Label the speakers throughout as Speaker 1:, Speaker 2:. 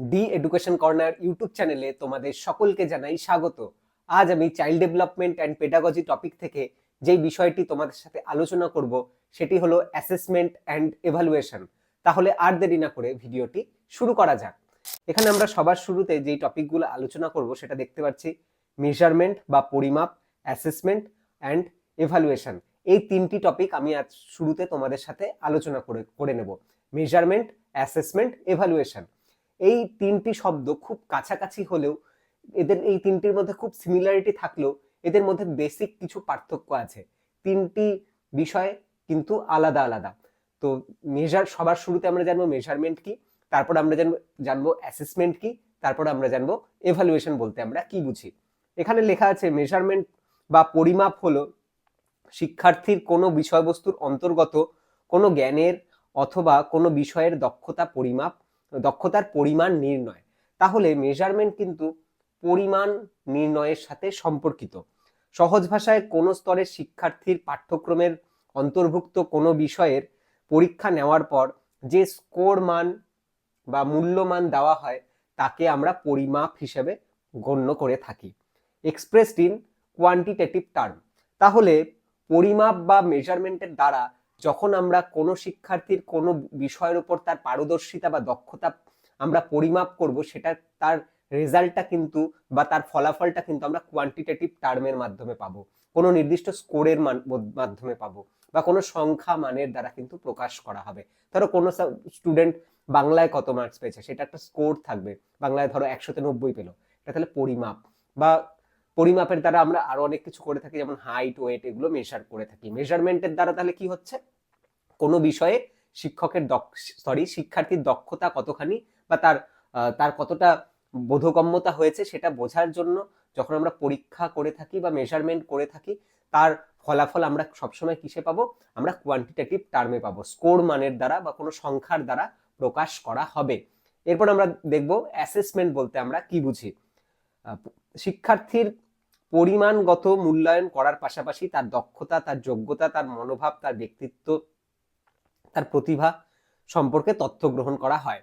Speaker 1: D education corner YouTube চ্যানেলে তোমাদের সকলকে জানাই স্বাগত। আজ আমি child development and pedagogy topic থেকে যেই বিষয়টি তোমাদের সাথে আলোচনা করব, সেটি হলো অ্যাসেসমেন্ট অ্যান্ড এভালুয়েশন। তাহলে আর দেরি না করে ভিডিওটি শুরু করা যাক। এখানে আমরা সবার শুরুতে যেই টপিকগুলো আলোচনা করব, সেটা দেখতে পাচ্ছি মেজারমেন্ট বা পরিমাপ অ্যাসেসমেন্ট অ্যান্ড এভালুয়েশন এই তিনটি টপিক আমি আজ শুরুতে তোমাদের সাথে আলোচনা করে করে নেব। মেজারমেন্ট অ্যাসেসমেন্ট এভালুয়েশন এই তিনটি শব্দ খুব কাছাকাছি হলেও এদের, এই তিনটির মধ্যে খুব সিমিলারিটি থাকলেও এদের মধ্যে বেসিক কিছু পার্থক্য আছে। তিনটি বিষয় কিন্তু আলাদা আলাদা। তো মেজার সবার শুরুতে আমরা জানব মেজারমেন্ট কি, তারপর আমরা জানব জানব অ্যাসেসমেন্ট কি, তারপর আমরা জানব এভালুয়েশন বলতে আমরা কি বুঝি। এখানে লেখা আছে মেজারমেন্ট বা পরিমাপ হলো শিক্ষার্থীর কোনো বিষয়বস্তুর অন্তর্গত কোনো জ্ঞানের অথবা কোনো বিষয়ের দক্ষতা পরিমাপ দক্ষতার পরিমাণ নির্ণয়। তাহলে মেজারমেন্ট কিন্তু পরিমাণ নির্ণয়ের সাথে সম্পর্কিত। সহজ ভাষায় কোনো স্তরের শিক্ষার্থীর পাঠ্যক্রমের অন্তর্ভুক্ত কোনো বিষয়ের পরীক্ষা নেওয়ার পর যে স্কোর মান বা মূল্যমান দেওয়া হয়, তাকে আমরা পরিমাপ হিসেবে গণ্য করে থাকি। এক্সপ্রেসড ইন কোয়ান্টিটেটিভ টার্ম তাহলে পরিমাপ বা মেজারমেন্টের দ্বারা যখন আমরা কোনো শিক্ষার্থীর কোনো বিষয়ের উপর তার পারদর্শিতা বা দক্ষতা আমরা পরিমাপ করব সেটা তার রেজাল্টটা কিন্তু বা তার ফলাফলটা কিন্তু আমরা কোয়ান্টিটেটিভ টার্মের মাধ্যমে পাবো। কোনো নির্দিষ্ট স্কোরের মাধ্যমে পাবো বা কোনো সংখ্যা মানের দ্বারা কিন্তু প্রকাশ করা হবে। ধরো কোনো স্টুডেন্ট বাংলায় কত মার্কস পেয়েছে, সেটা একটা স্কোর থাকবে। বাংলায় ধরো একশোতে নব্বই পেল, এটা তাহলে পরিমাপ বা পরিমাপের দ্বারা আমরা আরও অনেক কিছু করে থাকি, যেমন হাইট ওয়েট এগুলো মেজার করে থাকি। মেজারমেন্টের দ্বারা তাহলে কি হচ্ছে? কোনো বিষয়ে শিক্ষকের সরি শিক্ষার্থীর দক্ষতা কতখানি বা তার তার কতটা বোধগম্যতা হয়েছে সেটা বোঝার জন্য যখন আমরা পরীক্ষা করে থাকি বা মেজারমেন্ট করে থাকি, তার ফলাফল আমরা সবসময় কিসে পাবো? আমরা কোয়ান্টিটেটিভ টার্মে পাবো। স্কোর মানের দ্বারা বা কোনো সংখ্যার দ্বারা প্রকাশ করা হবে। এরপর আমরা দেখব অ্যাসেসমেন্ট বলতে আমরা কি বুঝি? শিক্ষার্থীর পরিমাণগত মূল্যায়ন করার পাশাপাশি তার দক্ষতা, তার যোগ্যতা, তার মনোভাব, তার ব্যক্তিত্ব, তার প্রতিভা সম্পর্কে তথ্য গ্রহণ করা হয়।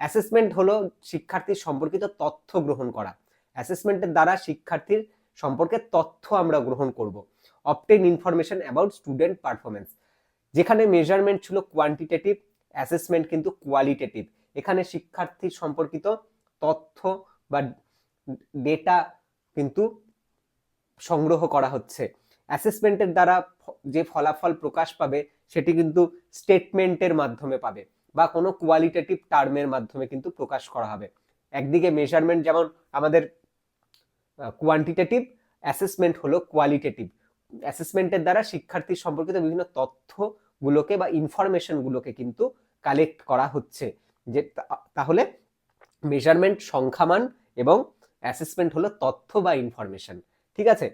Speaker 1: অ্যাসেসমেন্ট হলো শিক্ষার্থীর সম্পর্কিত তথ্য গ্রহণ করা। অ্যাসেসমেন্টের দ্বারা শিক্ষার্থীর সম্পর্কে তথ্য আমরা গ্রহণ করব। Often information about student performance যেখানে মেজারমেন্ট ছিল কোয়ান্টিটেটিভ অ্যাসেসমেন্ট কিন্তু কোয়ালিটেটিভ এখানে শিক্ষার্থীর সম্পর্কিত তথ্য বা ডেটা কিন্তু সংগ্রহ করা হচ্ছে। অ্যাসেসমেন্টের দ্বারা যে ফলাফল প্রকাশ পাবে, সেটি কিন্তু স্টেটমেন্টের মাধ্যমে পাবে বা কোনো কোয়ালিটেটিভ টার্মের মাধ্যমে কিন্তু প্রকাশ করা হবে। একদিকে মেজারমেন্ট যেমন আমাদের কোয়ান্টিটেটিভ অ্যাসেসমেন্ট হলো কোয়ালিটেটিভ অ্যাসেসমেন্টের দ্বারা শিক্ষার্থীর সম্পর্কিত বিভিন্ন তথ্যগুলোকে বা ইনফরমেশনগুলোকে কিন্তু কালেক্ট করা হচ্ছে। যে তাহলে মেজারমেন্ট সংখ্যামান এবং অ্যাসেসমেন্ট হলো তথ্য বা ইনফরমেশন ঠিক আছে?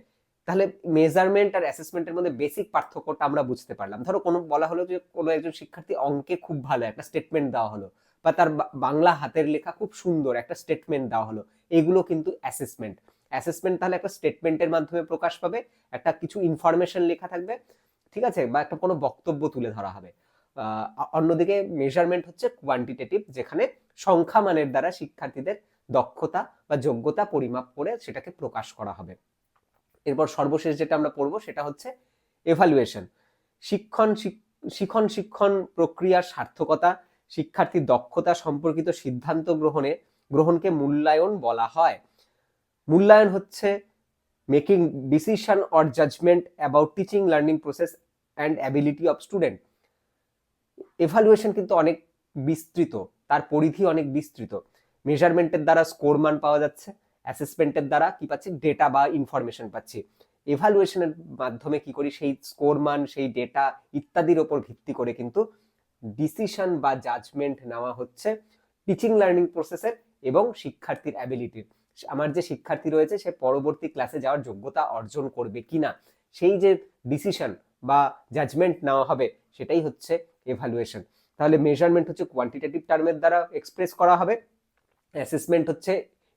Speaker 1: তাহলে মেজারমেন্ট আর অ্যাসেসমেন্টের মধ্যে বেসিক পার্থক্যটা আমরা বুঝতে পারলাম। ধরো কোনো, বলা হলো যে কোনো একজন শিক্ষার্থী অঙ্কে খুব ভালো একটা স্টেটমেন্ট দেওয়া হলো, বা তার বাংলা হাতের লেখা খুব সুন্দর একটা স্টেটমেন্ট দেওয়া হলো, এগুলো কিন্তু অ্যাসেসমেন্ট অ্যাসেসমেন্ট তাহলে একটা স্টেটমেন্টের মাধ্যমে প্রকাশ পাবে, একটা কিছু ইনফরমেশন লেখা থাকবে, ঠিক আছে? বা একটা কোনো বক্তব্য তুলে ধরা হবে। অন্যদিকে মেজারমেন্ট হচ্ছে কোয়ান্টিটেটিভ যেখানে সংখ্যা মানের দ্বারা শিক্ষার্থীদের দক্ষতা বা যোগ্যতা পরিমাপ করে সেটাকে প্রকাশ করা হবে। এরপর সর্বশেষ যেটা আমরা পড়ব সেটা হচ্ছে এভালুয়েশন শিক্ষণ শিখন শিক্ষণ প্রক্রিয়ার সার্থকতা শিক্ষার্থীর দক্ষতা সম্পর্কিত সিদ্ধান্ত গ্রহণে, গ্রহণকে মূল্যায়ন বলা হয়। মূল্যায়ন হচ্ছে making decision or judgement about teaching learning process and ability of student evaluation কিন্তু অনেক বিস্তৃত, তার পরিধি অনেক বিস্তৃত। মেজারমেন্টের দ্বারা স্কোর মান পাওয়া যাচ্ছে অ্যাসেসমেন্টের দ্বারা কি পাচ্ছি ডেটা বা ইনফরমেশন পাচ্ছি। এভালুয়েশনের মাধ্যমে কি করি, সেই স্কোর মান, সেই ডেটা ইত্যাদির ওপর ভিত্তি করে কিন্তু ডিসিশন বা জাজমেন্ট নেওয়া হচ্ছে টিচিং লার্নিং প্রসেসের এবং শিক্ষার্থীর অ্যাবিলিটির আমার যে শিক্ষার্থী রয়েছে, সে পরবর্তী ক্লাসে যাওয়ার যোগ্যতা অর্জন করবে কিনা সেই যে ডিসিশন বা জাজমেন্ট নেওয়া হবে, সেটাই হচ্ছে এভালুয়েশন তাহলে মেজারমেন্ট হচ্ছে কোয়ান্টিটেটিভ টার্মের দ্বারা এক্সপ্রেস করা হবে। অ্যাসেসমেন্ট হচ্ছে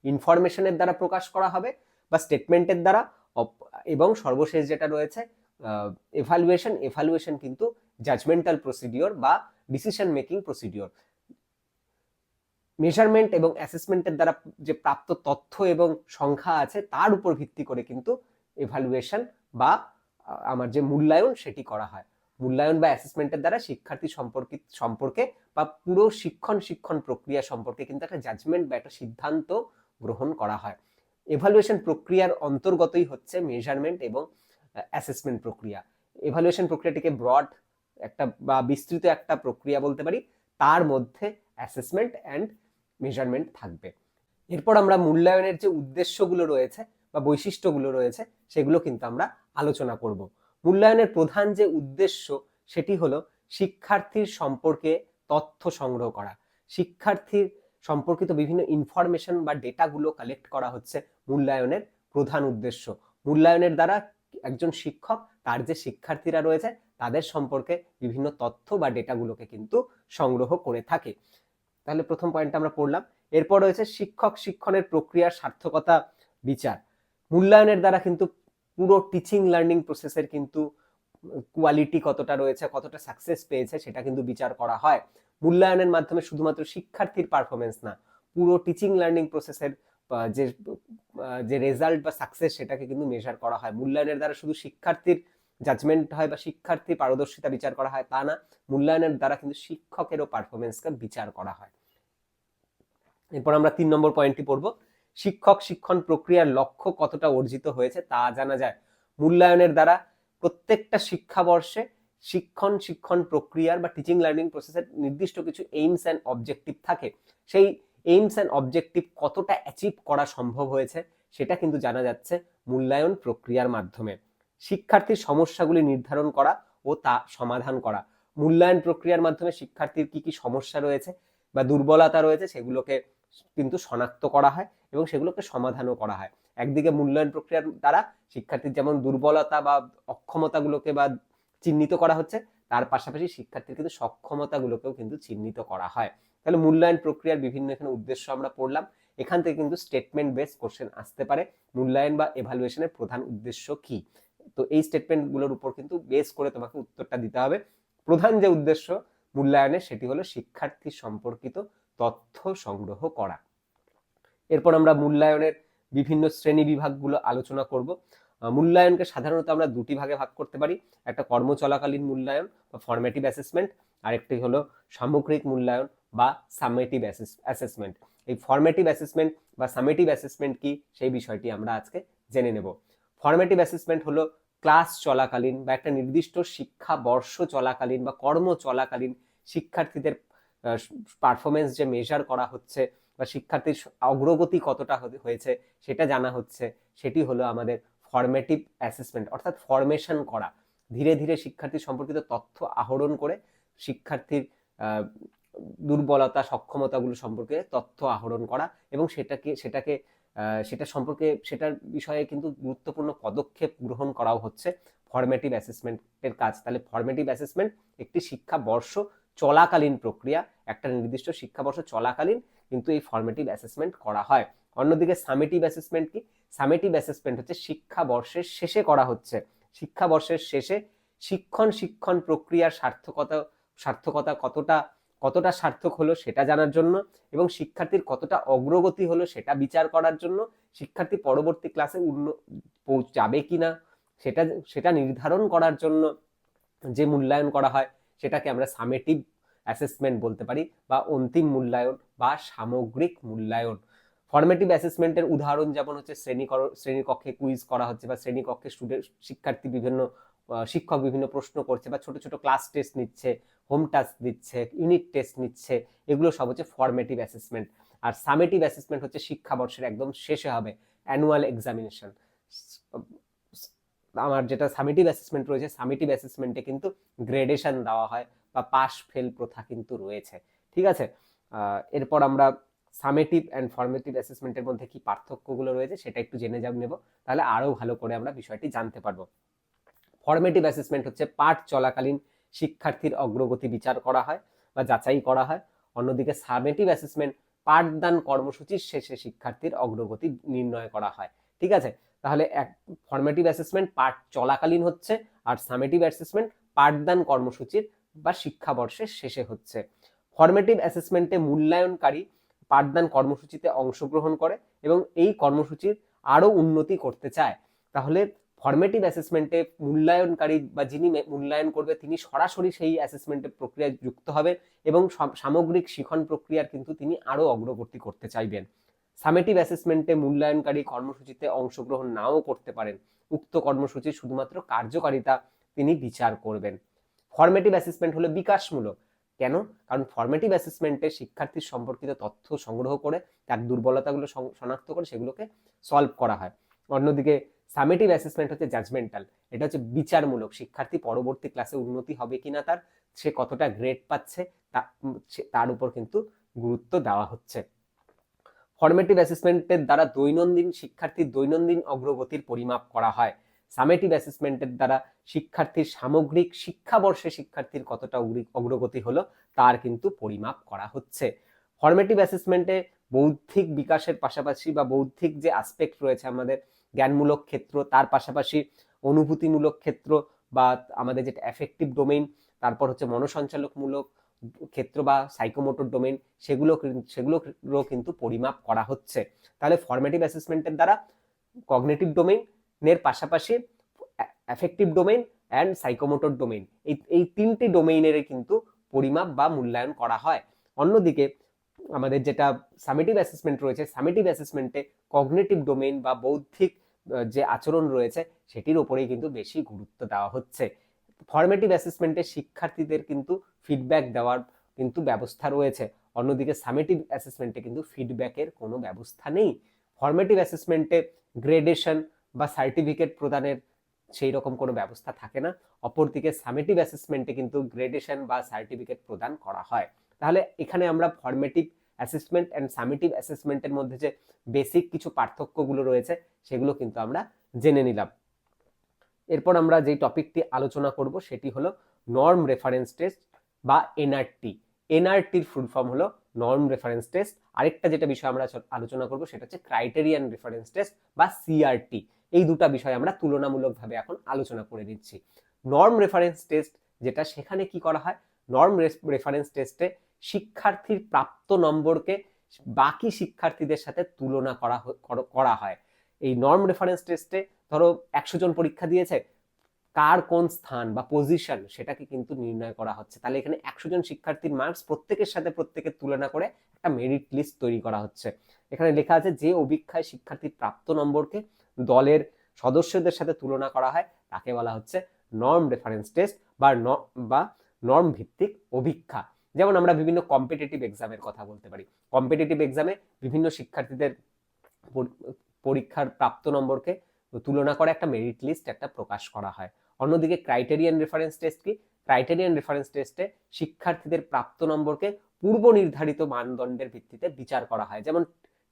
Speaker 1: ইনফরমেশনের দ্বারা প্রকাশ করা হবে বা স্টেটমেন্টের দ্বারা এবং সর্বশেষ যেটা রয়েছে এভালুয়েশন এভালুয়েশন কিন্তু জাজমেন্টাল প্রসিডিওর বা ডিসিশন মেকিং প্রসিডিওর মেজারমেন্ট এবং অ্যাসেসমেন্টের দ্বারা যে প্রাপ্ত তথ্য এবং সংখ্যা আছে, তার উপর ভিত্তি করে কিন্তু এভালুয়েশন বা আমার যে মূল্যায়ন সেটি করা হয়। মূল্যায়ন বা অ্যাসেসমেন্টের দ্বারা শিক্ষার্থী সম্পর্কিত সম্পর্কে বা পুরো শিক্ষণ শিক্ষণ প্রক্রিয়া সম্পর্কে কিন্তু একটা জাজমেন্ট বা একটা সিদ্ধান্ত গ্রহণ করা হয়। এভালুয়েশন প্রক্রিয়ার অন্তর্গতই হচ্ছে মেজারমেন্ট এবং অ্যাসেসমেন্ট প্রক্রিয়া। এভালুয়েশন প্রক্রিয়াটিকে ব্রড একটা বা বিস্তৃত একটা প্রক্রিয়া বলতে পারি, তার মধ্যে অ্যাসেসমেন্ট অ্যান্ড মেজারমেন্ট থাকবে। এরপর আমরা মূল্যায়নের যে উদ্দেশ্যগুলো রয়েছে বা বৈশিষ্ট্যগুলো রয়েছে, সেগুলো কিন্তু আমরা আলোচনা করব। মূল্যায়নের প্রধান যে উদ্দেশ্য, সেটি হলো শিক্ষার্থীর সম্পর্কে তথ্য সংগ্রহ করা। শিক্ষার্থীর সম্পর্কিত বিভিন্ন ইনফরমেশন বা ডেটাগুলো কালেক্ট করা হচ্ছে মূল্যায়নের প্রধান উদ্দেশ্য। মূল্যায়নের দ্বারা একজন শিক্ষক, তার যে শিক্ষার্থীরা রয়েছে, তাদের সম্পর্কে বিভিন্ন তথ্য বা ডেটাগুলোকে কিন্তু সংগ্রহ করে থাকে। তাহলে প্রথম পয়েন্টটা আমরা পড়লাম। এরপর রয়েছে শিক্ষক শিক্ষণের প্রক্রিয়ার সার্থকতা বিচার। মূল্যায়নের দ্বারা কিন্তু পুরো টিচিং লার্নিং প্রসেসের কিন্তু কোয়ালিটি কতটা রয়েছে, কতটা সাকসেস পেয়েছে, সেটা কিন্তু বিচার করা হয়। মূল্যায়নের মাধ্যমে শুধুমাত্র শিক্ষার্থীর পারফরমেন্স না, পুরো টিচিং লার্নিং প্রসেসের যে যে রেজাল্ট বা সাকসেস সেটাকে কিন্তু মেজার করা হয়। মূল্যায়নের দ্বারা শুধু শিক্ষার্থীর জাজমেন্ট হয় বা শিক্ষার্থীর পারদর্শিতা বিচার করা হয় তা না, মূল্যায়নের দ্বারা কিন্তু শিক্ষকেরও পারফরমেন্সকে বিচার করা হয়। এরপর আমরা তিন নম্বর পয়েন্টটি পড়ব। শিক্ষক শিক্ষণ প্রক্রিয়ার লক্ষ্য কতটা অর্জিত হয়েছে তা জানা যায়। মূল্যায়নের দ্বারা প্রত্যেকটা শিক্ষাবর্ষে শিক্ষণ শিক্ষণ প্রক্রিয়ার বা টিচিং লার্নিং প্রসেসের নির্দিষ্ট কিছু এইমস অ্যান্ড অবজেক্টিভ থাকে। সেই এইমস অ্যান্ড অবজেক্টিভ কতটা অ্যাচিভ করা সম্ভব হয়েছে সেটা কিন্তু জানা যাচ্ছে মূল্যায়ন প্রক্রিয়ার মাধ্যমে। শিক্ষার্থীর সমস্যাগুলি নির্ধারণ করা ও তা সমাধান করা। মূল্যায়ন প্রক্রিয়ার মাধ্যমে শিক্ষার্থীর কি কি সমস্যা রয়েছে বা দুর্বলতা রয়েছে সেগুলোকে কিন্তু শনাক্ত করা হয়। এবং সেগুলোকে সমাধানও করা হয়। একদিকে মূল্যায়ন প্রক্রিয়ার দ্বারা শিক্ষার্থীর যেমন দুর্বলতা বা অক্ষমতাগুলোকে বা চিহ্নিত করা হচ্ছে, তার পাশাপাশি শিক্ষার্থীর কিন্তু সক্ষমতাগুলোকেও কিন্তু চিহ্নিত করা হয়। তাহলে মূল্যায়ন প্রক্রিয়ার বিভিন্ন এখানে উদ্দেশ্য আমরা পড়লাম। এখান থেকে কিন্তু স্টেটমেন্ট বেস কোশ্চেন আসতে পারে। মূল্যায়ন বা এভালুয়েশনের প্রধান উদ্দেশ্য কি? তো এই স্টেটমেন্টগুলোর উপর কিন্তু বেস করে তোমাকে উত্তরটা দিতে হবে। প্রধান যে উদ্দেশ্য মূল্যায়নের, সেটি হলো শিক্ষার্থী সম্পর্কিত তথ্য সংগ্রহ করা। এরপর আমরা মূল্যায়নের বিভিন্ন শ্রেণি বিভাগগুলো আলোচনা করব। মূল্যায়নকে সাধারণত আমরা দুটি ভাগে ভাগ করতে পারি। একটা কর্ম চলাকালীন মূল্যায়ন বা ফর্মেটিভ অ্যাসেসমেন্ট আরেকটি হলো সামগ্রিক মূল্যায়ন বা সামেটিভ অ্যাসেসমেন্ট এই ফর্মেটিভ অ্যাসেসমেন্ট বা সামেটিভ অ্যাসেসমেন্ট কি, সেই বিষয়টি আমরা আজকে জেনে নেব। ফর্মেটিভ অ্যাসেসমেন্ট হলো ক্লাস চলাকালীন বা একটা নির্দিষ্ট শিক্ষা বর্ষ চলাকালীন বা কর্ম চলাকালীন শিক্ষার্থীদের পারফরমেন্স যে মেজার করা হচ্ছে বা শিক্ষার্থীর অগ্রগতি কতটা হয়েছে সেটা জানা হচ্ছে। সেটি হলো আমাদের ফর্মেটিভ অ্যাসেসমেন্ট অর্থাৎ ফরমেশন করা। ধীরে ধীরে শিক্ষার্থী সম্পর্কিত তথ্য আহরণ করে শিক্ষার্থীর দুর্বলতা, সক্ষমতাগুলো সম্পর্কে তথ্য আহরণ করা এবং সেটাকে সেটাকে সেটা সম্পর্কে, সেটার বিষয়ে কিন্তু গুরুত্বপূর্ণ পদক্ষেপ গ্রহণ করাও হচ্ছে ফরমেটিভ অ্যাসেসমেন্টের কাজ। তাহলে ফরমেটিভ অ্যাসেসমেন্ট একটি শিক্ষা বর্ষ চলাকালীন প্রক্রিয়া একটা নির্দিষ্ট শিক্ষাবর্ষ চলাকালীন কিন্তু এই ফর্মেটিভ অ্যাসেসমেন্ট করা হয়। অন্যদিকে সামেটিভ অ্যাসেসমেন্ট কি? সামেটিভ অ্যাসেসমেন্ট হচ্ছে শিক্ষাবর্ষের শেষে করা হচ্ছে। শিক্ষাবর্ষের শেষে শিক্ষণ শিক্ষণ প্রক্রিয়ার সার্থকতা সার্থকতা কতটা কতটা সার্থক হলো সেটা জানার জন্য এবং শিক্ষার্থীর কতটা অগ্রগতি হলো সেটা বিচার করার জন্য শিক্ষার্থী পরবর্তী ক্লাসে উন্ন পৌঁছ- যাবে কিনা সেটা সেটা নির্ধারণ করার জন্য যে মূল্যায়ন করা হয় সেটাকে আমরা সামেটিভ অ্যাসেসমেন্ট বলতে পারি বা অন্তিম মূল্যায়ন বা সামগ্রিক মূল্যায়ন। ফর্মেটিভ অ্যাসেসমেন্টের উদাহরণ যেমন হচ্ছে শ্রেণীকর শ্রেণীকক্ষে কুইজ করা হচ্ছে বা শ্রেণীকক্ষে স্টুডেন্ট শিক্ষার্থী বিভিন্ন শিক্ষক বিভিন্ন প্রশ্ন করছে বা ছোট ছোট ক্লাস টেস্ট নিচ্ছে হোম টাস্ক দিচ্ছে ইউনিট টেস্ট নিচ্ছে, এগুলো সব হচ্ছে ফর্মেটিভ অ্যাসেসমেন্ট আর সামেটিভ অ্যাসেসমেন্ট হচ্ছে শিক্ষাবর্ষের একদম শেষে হবে অ্যানুয়াল এক্সামিনেশন আমার যেটা সামেটিভ অ্যাসেসমেন্ট রয়েছে সামেটিভ অ্যাসেসমেন্টে কিন্তু গ্রেডেশন দেওয়া হয় বা পাস ফেল প্রথা কিন্তু রয়েছে। ঠিক আছে? এরপর আমরা সামেটিভ অ্যান্ড ফর্মেটিভ অ্যাসেসমেন্টের মধ্যে কি পার্থক্যগুলো রয়েছে সেটা একটু জেনে যাব নেব। তাহলে আরও ভালো করে আমরা বিষয়টি জানতে পারব। ফর্মেটিভ অ্যাসেসমেন্ট হচ্ছে পাঠ চলাকালীন শিক্ষার্থীর অগ্রগতি বিচার করা হয় বা যাচাই করা হয়। অন্যদিকে সামেটিভ অ্যাসেসমেন্ট পাঠদান কর্মসূচির শেষে শিক্ষার্থীর অগ্রগতি নির্ণয় করা হয়। ঠিক আছে? তাহলে এক ফর্মেটিভ অ্যাসেসমেন্ট পাঠ চলাকালীন হচ্ছে আর সামেটিভ অ্যাসেসমেন্ট পাঠদান কর্মসূচির বা শিক্ষাবর্ষের শেষে হচ্ছে। ফর্মেটিভ অ্যাসেসমেন্টে মূল্যায়নকারী পাঠদান কর্মসূচিতে অংশগ্রহণ করে এবং এই কর্মসূচির আরও উন্নতি করতে চায়। তাহলে ফর্মেটিভ অ্যাসেসমেন্টে মূল্যায়নকারী বা যিনি মূল্যায়ন করবে, তিনি সরাসরি সেই অ্যাসেসমেন্টের প্রক্রিয়ায় যুক্ত হবেন এবং সামগ্রিক শিখন প্রক্রিয়ার কিন্তু তিনি আরও অগ্রগতি করতে চাইবেন। সামেটিভ অ্যাসেসমেন্টে মূল্যায়নকারী কর্মসূচিতে অংশগ্রহণ নাও করতে পারেন। উক্ত কর্মসূচির শুধুমাত্র কার্যকারিতা তিনি বিচার করবেন। ফর্মেটিভ অ্যাসেসমেন্ট হলো বিকাশমূলক। কেন? কারণ ফর্মেটিভ অ্যাসেসমেন্টে শিক্ষার্থীর সম্পর্কিত তথ্য সংগ্রহ করে, তার দুর্বলতাগুলো শনাক্ত করে সেগুলোকে সলভ করা হয়। অন্যদিকে সামেটিভ অ্যাসেসমেন্ট হচ্ছে জাজমেন্টাল এটা হচ্ছে বিচারমূলক, শিক্ষার্থী পরবর্তী ক্লাসে উন্নতি হবে কিনা তার, সে কতটা গ্রেড পাচ্ছে তার উপর কিন্তু গুরুত্ব দেওয়া হচ্ছে। ফর্মেটিভ অ্যাসেসমেন্টের দ্বারা দৈনন্দিন শিক্ষার্থীর দৈনন্দিন অগ্রগতির পরিমাপ করা হয়। সামেটিভ অ্যাসেসমেন্টের দ্বারা শিক্ষার্থীর সামগ্রিক শিক্ষাবর্ষে শিক্ষার্থীর কতটা অগ্রগতি হলো, তার কিন্তু পরিমাপ করা হচ্ছে। ফর্মেটিভ অ্যাসেসমেন্টে বৌদ্ধিক বিকাশের পাশাপাশি বা বৌদ্ধিক যে আসপেক্ট রয়েছে আমাদের জ্ঞানমূলক ক্ষেত্র, তার পাশাপাশি অনুভূতিমূলক ক্ষেত্র বা আমাদের যেটা এফেক্টিভ ডোমেইন তারপর হচ্ছে মনসঞ্চালকমূলক ক্ষেত্র বা সাইকোমোটর ডোমেইন সেগুলো সেগুলোরও কিন্তু পরিমাপ করা হচ্ছে। তাহলে ফর্মেটিভ অ্যাসেসমেন্টের দ্বারা কগনেটিভ ডোমেইনের পাশাপাশি affective domain and psychomotor domain এই এই তিনটি ডোমেইনের কিন্তু পরিমাপ বা মূল্যায়ন করা হয়। অন্যদিকে আমাদের যেটা সামেটিভ অ্যাসেসমেন্ট রয়েছে সামেটিভ অ্যাসেসমেন্টে কগনেটিভ ডোমেইন বা বৌদ্ধিক যে আচরণ রয়েছে, সেটির ওপরেই কিন্তু বেশি গুরুত্ব দেওয়া হচ্ছে। ফর্মেটিভ অ্যাসেসমেন্টে শিক্ষার্থীদের কিন্তু ফিডব্যাক দেওয়ার কিন্তু ব্যবস্থা রয়েছে। অন্যদিকে সামেটিভ অ্যাসেসমেন্টে কিন্তু ফিডব্যাকের কোনো ব্যবস্থা নেই। ফর্মেটিভ অ্যাসেসমেন্টে গ্রেডেশন বা সার্টিফিকেট প্রদানের সেই রকম কোনো ব্যবস্থা থাকে না। অপরদিকে সামেটিভ অ্যাসেসমেন্টে কিন্তু গ্রেডেশন বা সার্টিফিকেট প্রদান করা হয়। তাহলে এখানে আমরা ফর্মেটিভ অ্যাসেসমেন্ট অ্যান্ড সামেটিভ অ্যাসেসমেন্টের মধ্যে যে বেসিক কিছু পার্থক্যগুলো রয়েছে, সেগুলো কিন্তু আমরা জেনে নিলাম। এরপর আমরা যে টপিকটি আলোচনা করব, সেটি হলো নর্ম রেফারেন্স টেস্ট বা এনআরটি এনআরটির ফুল ফর্ম হলো নর্ম রেফারেন্স টেস্ট আরেকটা যেটা বিষয় আমরা আলোচনা করব, সেটা হচ্ছে ক্রাইটেরিয়ান রেফারেন্স টেস্ট বা সিআরটি এই দুটা বিষয় আমরা তুলনামূলকভাবে এখন আলোচনা করে নিচ্ছি। নর্ম রেফারেন্স টেস্ট যেটা সেখানে কি করা হয়? নর্ম রেফারেন্স টেস্টে শিক্ষার্থীর প্রাপ্ত নম্বরকে বাকি শিক্ষার্থীদের সাথে তুলনা করা করা হয়। এই নর্ম রেফারেন্স টেস্টে ধরো একশো জন পরীক্ষা দিয়েছে, কার কোন স্থান বা পজিশন সেটাকে কিন্তু নির্ণয় করা হচ্ছে। তাহলে এখানে একশো জন শিক্ষার্থীর মার্কস প্রত্যেকের সাথে প্রত্যেকের তুলনা করে একটা মেরিট লিস্ট তৈরি করা হচ্ছে। এখানে লেখা আছে যে অভিক্ষায় শিক্ষার্থীর প্রাপ্ত নম্বরকে দলের সদস্যদের সাথে তুলনা করা হয়, তাকে বলা হচ্ছে নর্ম রেফারেন্স টেস্ট বা বা নর্ম ভিত্তিক অভিক্ষা। যেমন আমরা বিভিন্ন কম্পিটিটিভ এক্সামের কথা বলতে পারি। কম্পিটিটিভ এক্সামে বিভিন্ন শিক্ষার্থীদের পরীক্ষার প্রাপ্ত নম্বরকে তুলনা করে একটা মেরিট লিস্ট একটা প্রকাশ করা হয়। অন্যদিকে ক্রাইটেরিয়ান রেফারেন্স টেস্ট কি? ক্রাইটেরিয়ান রেফারেন্স টেস্টে শিক্ষার্থীদের প্রাপ্ত নম্বরকে পূর্ব নির্ধারিত মানদণ্ডের ভিত্তিতে বিচার করা হয়। যেমন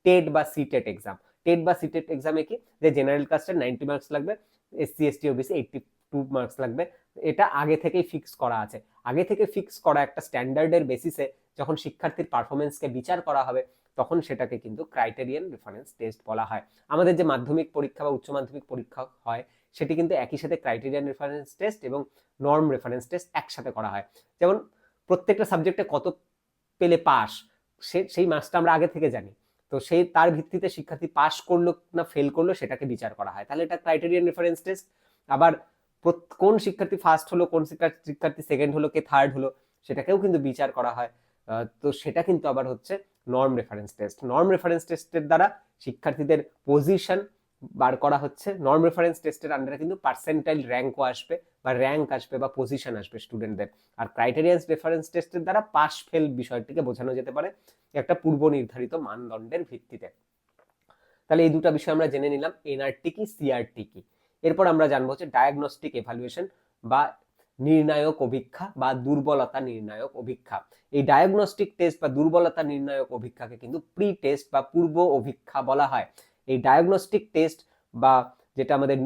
Speaker 1: টেট বা সিটেট এক্সাম টেট বা সিটেট এক্সামে কি? যে জেনারেল কাস্টের নাইনটি মার্কস লাগবে SC ST OBC eighty two marks লাগবে। এটা আগে থেকেই ফিক্স করা আছে। আগে থেকে ফিক্স করা একটা স্ট্যান্ডার্ডের বেসিসে যখন শিক্ষার্থীর পারফরমেন্সকে বিচার করা হবে, তখন সেটাকে কিন্তু ক্রাইটেরিয়ান রেফারেন্স টেস্ট বলা হয়। আমাদের যে মাধ্যমিক পরীক্ষা বা উচ্চ মাধ্যমিক পরীক্ষা হয়, সেটি কিন্তু একই সাথে ক্রাইটেরিয়ান রেফারেন্স টেস্ট এবং নর্ম রেফারেন্স টেস্ট একসাথে করা হয়। যেমন প্রত্যেকটা সাবজেক্টে কত পেলে পাস সে, সেই মার্কসটা আমরা আগে থেকে জানি। তো সেই তার ভিত্তিতে শিক্ষার্থী পাশ করল না ফেল করল সেটাকে বিচার করা হয়। তাহলে এটা ক্রাইটেরিয়ান রেফারেন্স টেস্ট আবার কোন শিক্ষার্থী ফার্স্ট হলো, কোন শিক্ষার্থী শিক্ষার্থী সেকেন্ড হলো, কে থার্ড হলো, সেটাকেও কিন্তু বিচার করা হয়। তো সেটা কিন্তু আবার হচ্ছে norm reference test norm reference টেস্টের দ্বারা শিক্ষার্থীদের পজিশন বার করা হচ্ছে। নর্ম রেফারেন্স টেস্টের আন্ডারে কিন্তু পার্সেন্টাইল র্যাঙ্কও আসবে বা র্যাঙ্ক আসবে বা পজিশন আসবে স্টুডেন্টদের আর ক্রাইটেরিয়ান রেফারেন্স টেস্টের দ্বারা পাস ফেল বিষয়টিকে বোঝানো যেতে পারে একটা পূর্ব নির্ধারিত মানদণ্ডের ভিত্তিতে। তাহলে এই দুটো বিষয় আমরা জেনে নিলাম এনআরটি কি সিআরটি কি? এরপর আমরা জানব হচ্ছে ডায়াগনস্টিক এভালুয়েশন বা নির্ণায়ক অভিক্ষা বা দুর্বলতা নির্ণায়ক অভিক্ষা। এই ডায়াগনস্টিক টেস্ট বা দুর্বলতা নির্ণায়ক অভিক্ষাকে কিন্তু প্রি টেস্ট বা পূর্ব অভিক্ষা বলা হয়। এই ডায়াগনস্টিক টেস্ট বা যেটা আমাদের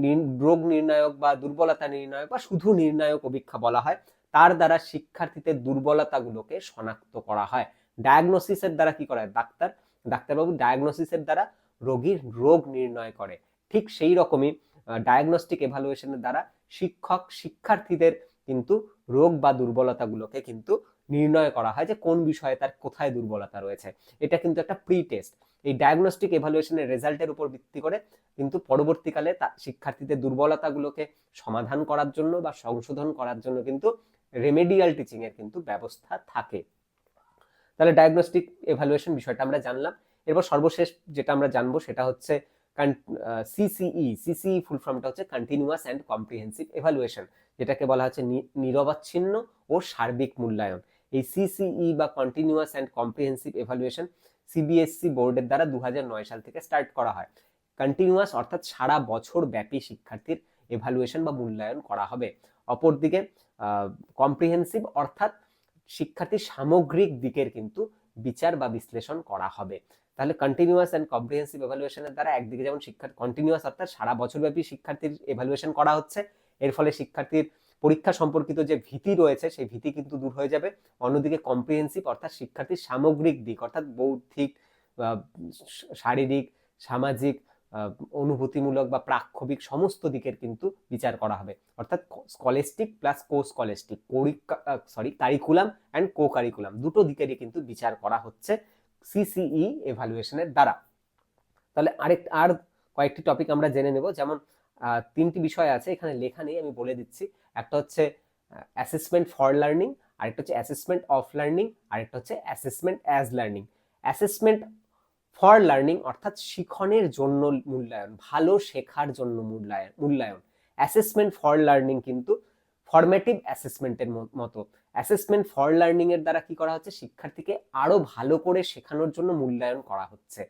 Speaker 1: রোগ নির্ণায়ক বা দুর্বলতা নির্ণায়ক বা শুধু নির্ণায়ক অভীক্ষা বলা হয়, তার দ্বারা শিক্ষার্থীদের দুর্বলতাগুলোকে শনাক্ত করা হয়। ডায়াগনোসিসের দ্বারা কি করা হয়? ডাক্তার, ডাক্তারবাবু ডায়াগনোসিসের দ্বারা রোগীর রোগ নির্ণয় করে। ঠিক সেই রকমই ডায়াগনস্টিক এভালুয়েশনের দ্বারা শিক্ষক, শিক্ষার্থীদের কিন্তু রোগ বা দুর্বলতাগুলোকে কিন্তু নির্ণয় করা হয় যে কোন বিষয়ে তার কোথায় দুর্বলতা রয়েছে। এটা কিন্তু একটা প্রি টেস্ট এই ডায়াগনস্টিক এভালুয়েশনের রেজাল্টের উপর ভিত্তি করে কিন্তু পরবর্তীকালে তা শিক্ষার্থীদের দুর্বলতাগুলোকে সমাধান করার জন্য বা সংশোধন করার জন্য কিন্তু রেমেডিয়াল টিচিং এর কিন্তু ব্যবস্থা থাকে। তাহলে ডায়াগনস্টিক এভালুয়েশন বিষয়টা আমরা জানলাম। এরপর সর্বশেষ যেটা আমরা জানব সেটা হচ্ছে সিসিই সিসিই ফুল ফর্মটা হচ্ছে কন্টিনিউয়াস অ্যান্ড কম্প্রিহেন্সিভ এভালুয়েশন যেটাকে বলা হচ্ছে নিরবচ্ছিন্ন ও সার্বিক মূল্যায়ন। এই সিসিই বা continuous and comprehensive evaluation CBSE বোর্ডের দ্বারা দু হাজার নয় সাল থেকে স্টার্ট করা হয়। কন্টিনিউয়াস অর্থাৎ সারা বছর ব্যাপী শিক্ষার্থীর এভালুয়েশন বা মূল্যায়ন করা হবে। অপরদিকে কম্প্রিহেন্সিভ অর্থাৎ শিক্ষার্থীর সামগ্রিক দিকের কিন্তু বিচার বা বিশ্লেষণ করা হবে। তাহলে কন্টিনিউয়াস অ্যান্ড কম্প্রিহেন্সিভ এভালুয়েশনের দ্বারা একদিকে যেমন শিক্ষা কন্টিনিউয়াস অর্থাৎ সারা বছরব্যাপী শিক্ষার্থীর এভালুয়েশন করা হচ্ছে, এর ফলে শিক্ষার্থীর পরীক্ষা সম্পর্কিত যে ভীতি রয়েছে, সেই ভীতি কিন্তু দূর হয়ে যাবে। অন্যদিকে কম্প্রিহেন্সিভ অর্থাৎ শিক্ষার্থীর সামগ্রিক দিক, অর্থাৎ বৌদ্ধিক শারীরিক, সামাজিক অনুভূতিমূলক বা প্রাক্ষবিক সমস্ত দিকের কিন্তু বিচার করা হবে। অর্থাৎ scholastic plus co scholastic sorry curriculum and co curriculum দুটো দিকেরই কিন্তু বিচার করা হচ্ছে সিসিই এভালুয়েশনের দ্বারা। তাহলে আরেক, আর কয়েকটি টপিক আমরা জেনে নেব। যেমন তিনটি বিষয় আছে, এখানে লেখা নেই, আমি বলে দিচ্ছি। একটা হচ্ছে অ্যাসেসমেন্ট ফর লার্নিং আরেকটা হচ্ছে অ্যাসেসমেন্ট অফ লার্নিং আরেকটা হচ্ছে assessment as learning assessment for learning অর্থাৎ শিখনের জন্য মূল্যায়ন, ভালো শেখার জন্য মূল্যায়ন মূল্যায়ন। অ্যাসেসমেন্ট ফর লার্নিং কিন্তু ফরম্যাটিভ অ্যাসেসমেন্টের মতো। অ্যাসেসমেন্ট ফর লার্নিং এর দ্বারা কি করা হচ্ছে? শিক্ষার্থীকে আরও ভালো করে শেখানোর জন্য মূল্যায়ন করা হচ্ছে।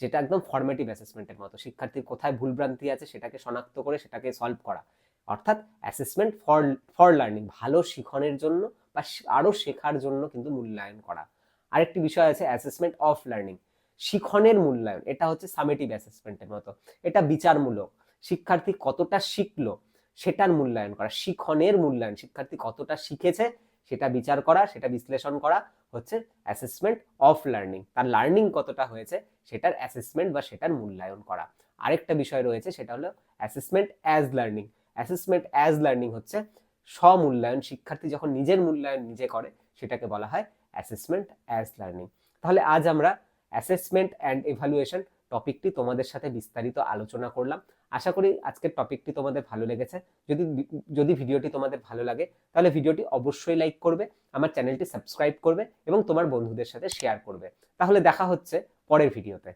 Speaker 1: যেটা একদম ফরম্যাটিভ অ্যাসেসমেন্টের মতো। শিক্ষার্থীর কোথায় ভুলভ্রান্তি আছে সেটাকে শনাক্ত করে সেটাকে সলভ করা। অর্থাৎ অ্যাসেসমেন্ট ফর ফর লার্নিং ভালো শিখনের জন্য বা আরও শেখার জন্য কিন্তু মূল্যায়ন করা। আরেকটি বিষয় আছে অ্যাসেসমেন্ট অফ লার্নিং শিখনের মূল্যায়ন। এটা হচ্ছে সামেটিভ অ্যাসেসমেন্টের মতো। এটা বিচারমূলক। শিক্ষার্থী কতটা শিখলো সেটার মূল্যায়ন করা। শিখনের মূল্যায়ন। শিক্ষার্থী কতটা শিখেছে সেটা বিচার করা, সেটা বিশ্লেষণ করা হচ্ছে অ্যাসেসমেন্ট অফ লার্নিং তার লার্নিং কতটা হয়েছে, সেটার অ্যাসেসমেন্ট বা সেটার মূল্যায়ন করা। আরেকটা বিষয় রয়েছে, সেটা হলো assessment as learning assessment as learning হচ্ছে স্বমূল্যায়ন, শিক্ষার্থী যখন নিজের মূল্যায়ন নিজে করে, সেটাকে বলা হয় অ্যাসেসমেন্ট অ্যাজ লার্নিং তাহলে আজ আমরা অ্যাসেসমেন্ট অ্যান্ড এভালুয়েশন টপিকটি তোমাদের সাথে বিস্তারিত আলোচনা করলাম। আশা করি আজকের টপিকটি তোমাদের ভালো লেগেছে। যদি যদি ভিডিওটি তোমাদের ভালো লাগে, তাহলে ভিডিওটি অবশ্যই লাইক করবে, আমার চ্যানেলটি সাবস্ক্রাইব করবে এবং তোমার বন্ধুদের সাথে শেয়ার করবে। তাহলে দেখা হচ্ছে পরের ভিডিওতে।